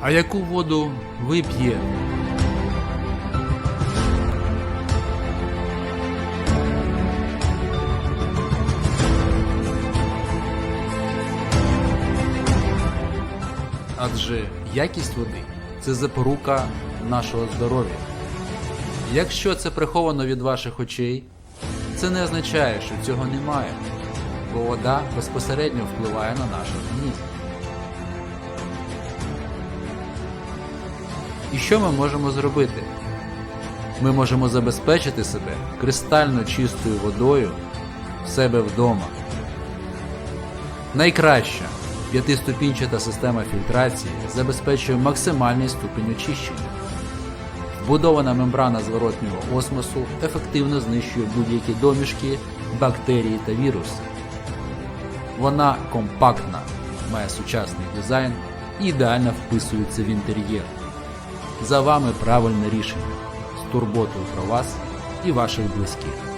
А яку воду ви п'єте? Адже якість води це запорука нашого здоров'я. Якщо це приховано від ваших очей, це не означає, що цього немає, бо вода безпосередньо впливає на наш організм. І що ми можемо зробити? Ми можемо забезпечити себе кристально чистою водою в себе вдома. Найкраща п'ятиступінчата система фільтрації забезпечує максимальний ступінь очищення. Вбудована мембрана зворотнього осмосу ефективно знищує будь-які домішки, бактерії та віруси. Вона компактна, має сучасний дизайн і ідеально вписується в інтер'єр. За вами правильне рішення з турботою про вас і ваших близьких.